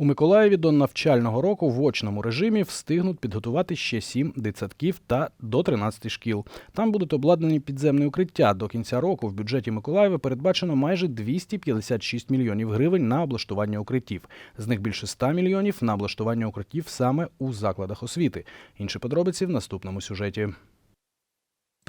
У Миколаєві до навчального року в очному режимі встигнуть підготувати ще сім дитсадків та до 13 шкіл. Там будуть обладнані підземні укриття. До кінця року в бюджеті Миколаєва передбачено майже 256 мільйонів гривень на облаштування укриттів. З них більше 100 мільйонів на облаштування укриттів саме у закладах освіти. Інші подробиці в наступному сюжеті.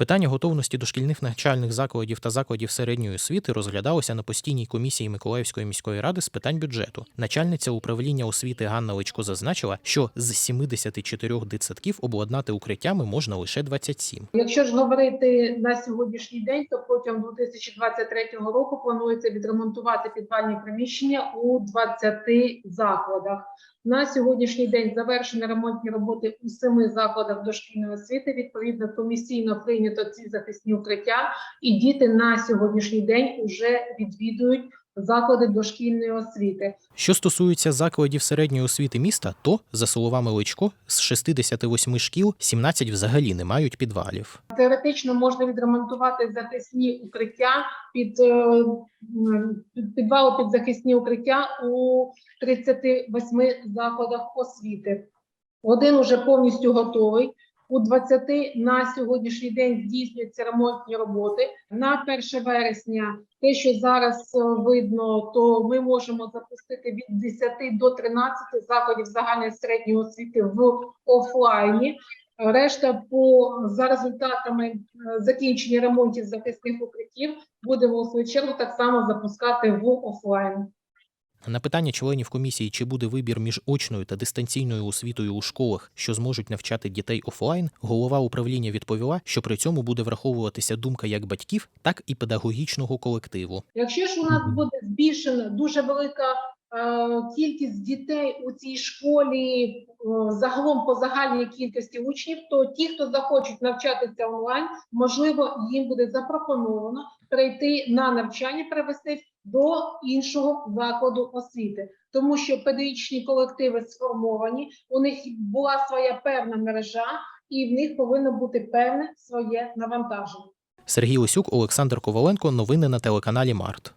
Питання готовності дошкільних навчальних закладів та закладів середньої освіти розглядалося на постійній комісії Миколаївської міської ради з питань бюджету. Начальниця управління освіти Ганна Личко зазначила, що з 74 дитсадків обладнати укриттями можна лише 27. Якщо ж говорити на сьогоднішній день, то протягом 2023 року планується відремонтувати підвальні приміщення у 20 закладах. На сьогоднішній день завершені ремонтні роботи у семи закладах дошкільної освіти. Відповідно, комісійно прийнято ці захисні укриття, і діти на сьогоднішній день вже відвідують заклади дошкільної освіти. Що стосується закладів середньої освіти міста, то, за словами Личко, з 68 шкіл 17 взагалі не мають підвалів. Теоретично можна відремонтувати захисні укриття під е, м, під- підвали під захисні укриття у 38 закладах освіти. Один уже повністю готовий. У 20 на сьогоднішній день здійснюються ремонтні роботи. На 1 вересня, те, що зараз е, видно, то ми можемо запустити від 10 до 13 закладів загальної середньої освіти в офлайні. Решта по за результатами е, закінчення ремонтів захисних укриттів будемо у свою чергу так само запускати в офлайн. На питання членів комісії, чи буде вибір між очною та дистанційною освітою у школах, що зможуть навчати дітей офлайн, голова управління відповіла, що при цьому буде враховуватися думка як батьків, так і педагогічного колективу. Якщо ж у нас буде збільшена дуже велика е, кількість дітей у цій школі е, загалом по загальній кількості учнів, то ті, хто захочуть навчатися онлайн, можливо, їм буде запропоновано перейти на навчання, перевести до іншого закладу освіти, тому що педагогічні колективи сформовані, у них була своя певна мережа, і в них повинно бути певне своє навантаження. Сергій Лисюк, Олександр Коваленко. Новини на телеканалі Март.